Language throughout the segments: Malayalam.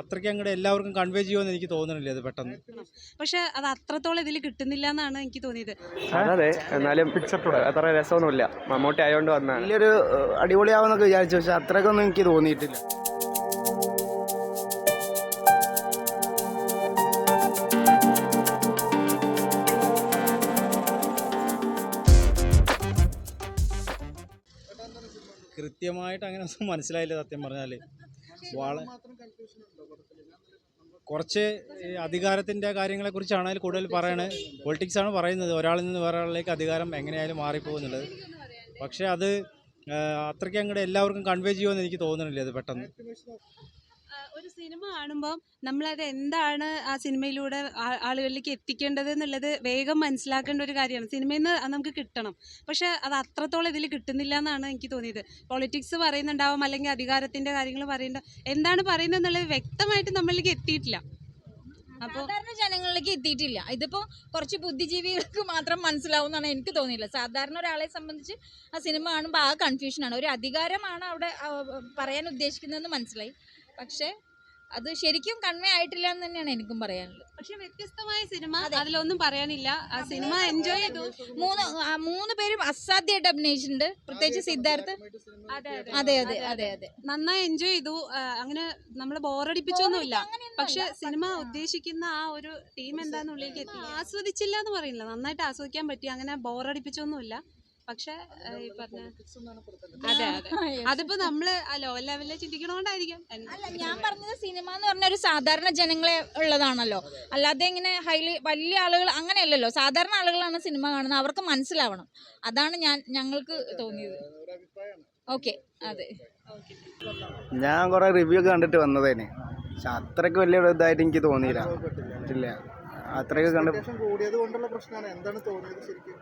അത്രയ്ക്ക് അങ്ങോട്ട് എല്ലാവർക്കും കൺവേ ചെയ്യുമെന്ന് എനിക്ക് തോന്നുന്നില്ല അത് പെട്ടെന്ന്? പക്ഷെ അത് അത്രത്തോളം ഇതിൽ കിട്ടുന്നില്ല എന്നാണ് എനിക്ക് തോന്നിയത്. അതെ എന്നാലും പിക്ചർ അത്ര രസമൊന്നുമില്ല. മമ്മൂട്ടി ആയതുകൊണ്ട് വന്ന വലിയൊരു ഏഹ്, അടിപൊളിയാവുന്നൊക്കെ വിചാരിച്ചു പക്ഷെ അത്രയ്ക്കൊന്നും എനിക്ക് തോന്നിയിട്ടില്ല. കൃത്യമായിട്ട് അങ്ങനെ ഒന്നും മനസ്സിലായില്ല സത്യം പറഞ്ഞാൽ വള കുറച്ച് അധികാരത്തിന്റെ കാര്യങ്ങളെക്കുറിച്ചാണ് അതിൽ കൂടുതൽ പറയണത്. പൊളിറ്റിക്സ് ആണ് പറയുന്നത്. ഒരാളിൽ നിന്ന് വേറെ ആളിലേക്ക് അധികാരം എങ്ങനെയായാലും മാറിപ്പോകുന്നുള്ളത്. പക്ഷേ അത് അത്രയ്ക്ക് അങ്ങോട്ട് എല്ലാവർക്കും കൺവേ ചെയ്യുമെന്ന് എനിക്ക് തോന്നുന്നില്ല അത് പെട്ടെന്ന്. ഒരു സിനിമ കാണുമ്പോൾ നമ്മളത് എന്താണ് ആ സിനിമയിലൂടെ ആളുകളിലേക്ക് എത്തിക്കേണ്ടത് എന്നുള്ളത് വേഗം മനസ്സിലാക്കേണ്ട ഒരു കാര്യമാണ്. സിനിമയിൽ നിന്ന് നമുക്ക് കിട്ടണം. പക്ഷെ അത് അത്രത്തോളം ഇതിൽ കിട്ടുന്നില്ല എന്നാണ് എനിക്ക് തോന്നിയത്. പൊളിറ്റിക്സ് പറയുന്നുണ്ടാവും അല്ലെങ്കിൽ അധികാരത്തിന്റെ കാര്യങ്ങൾ പറയുന്നുണ്ട് എന്താണ് പറയുന്നത് എന്നുള്ളത് വ്യക്തമായിട്ട് നമ്മളിലേക്ക് എത്തിയിട്ടില്ല. സാധാരണ ജനങ്ങളിലേക്ക് എത്തിയിട്ടില്ല. ഇതിപ്പോ കുറച്ച് ബുദ്ധിജീവികൾക്ക് മാത്രം മനസ്സിലാവും എന്നാണ് എനിക്ക് തോന്നിയില്ല. സാധാരണ ഒരാളെ സംബന്ധിച്ച് ആ സിനിമ കാണുമ്പോൾ ആ കൺഫ്യൂഷനാണ് ഒരു അധികാരമാണ് അവിടെ പറയാൻ ഉദ്ദേശിക്കുന്നതെന്ന് മനസ്സിലായി. പക്ഷേ അത് ശരിക്കും കൺവേ ആയിട്ടില്ല എന്ന് തന്നെയാണ് എനിക്കും പറയാനുള്ളത്. പക്ഷെ വ്യത്യസ്തമായ സിനിമ അതിലൊന്നും പറയാനില്ല. ആ സിനിമ എൻജോയ് ചെയ്തു. മൂന്ന് ആ, മൂന്ന് പേരും അസാധ്യമായിട്ട് അഭിനയിച്ചിട്ടുണ്ട്. പ്രത്യേകിച്ച് സിദ്ധാർത്ഥ്. അതെ അതെ അതെ. അതെ നന്നായി എൻജോയ് ചെയ്തു. ആ, അങ്ങനെ നമ്മളെ ബോറടിപ്പിച്ചൊന്നുമില്ല. പക്ഷെ സിനിമ ഉദ്ദേശിക്കുന്ന ആ ഒരു ടീം എന്താന്നുള്ളിലേക്ക് എത്തി ആസ്വദിച്ചില്ല എന്ന് പറയുന്നില്ല. നന്നായിട്ട് ആസ്വദിക്കാൻ പറ്റി. അങ്ങനെ ബോറടിപ്പിച്ചൊന്നുമില്ല. പക്ഷെ ആ, ഈ പറഞ്ഞ അതെ അതെ. അതിപ്പോ നമ്മൾ ലോ ലെവലിൽ ചിന്തിക്കണോണ്ടായിരിക്കും. അല്ല ഞാൻ പറഞ്ഞത് സിനിമ എന്ന് പറഞ്ഞ ഒരു സാധാരണ ജനങ്ങളെ ഉള്ളതാണല്ലോ. അല്ലാതെ ഇങ്ങനെ ഹൈലി വലിയ ആളുകൾ അങ്ങനെയല്ലല്ലോ. സാധാരണ ആളുകളാണ് സിനിമ കാണുന്നത്. അവർക്ക് മനസ്സിലാവണം. അതാണ് ഞാൻ ഞങ്ങൾക്ക് തോന്നിയത്. ഓക്കെ അതെ. ഞാൻ കുറെ റിവ്യൂ ഒക്കെ കണ്ടിട്ട് വന്നതേനെ. പക്ഷെ അത്രയ്ക്ക് വലിയ ഇതായിട്ട് എനിക്ക് തോന്നിയില്ല. ഇല്ല. അത്രയ്ക്ക് കണ്ട് കൂടിയത് കൊണ്ടുള്ള പ്രശ്നമാണ്. എന്താണ് തോന്നിയത് ശരിക്കും?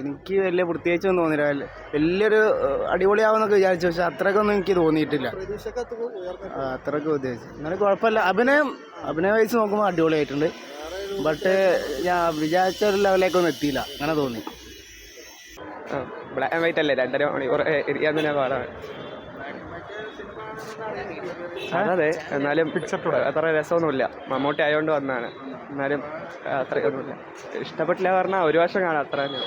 എനിക്ക് വലിയ പ്രത്യേകിച്ചൊന്നും തോന്നിയില്ല. വലിയൊരു ഏഹ്, അടിപൊളിയാവുന്നൊക്കെ വിചാരിച്ചു. പക്ഷെ അത്രക്കൊന്നും എനിക്ക് തോന്നിയിട്ടില്ല. അത്രയ്ക്ക് അത്രയ്ക്ക് ഉദ്ദേശിച്ചു. എന്നാലും കുഴപ്പമില്ല. അഭിനയം അഭിനയ വയസ്സ് നോക്കുമ്പോൾ അടിപൊളിയായിട്ടുണ്ട്. ബട്ട് ഞാൻ വിചാരിച്ച ഒരു ലെവലിലേക്കൊന്നും എത്തിയില്ല. അങ്ങനെ തോന്നി. ബ്ലാക്ക് ആൻഡ് വൈറ്റ് അല്ലേ? രണ്ടര മണിക്കൂർ ഇരിക്കാൻ തന്നെ പാടാണ്. അതെ എന്നാലും അത്ര രസമൊന്നുമില്ല. മമ്മൂട്ടി ആയതുകൊണ്ട് വന്നതാണ് എന്നാലും അത്രയൊന്നുമില്ല. ഇഷ്ടപ്പെട്ടില്ല പറഞ്ഞാൽ ഒരു വർഷം കാണാം അത്ര തന്നെ.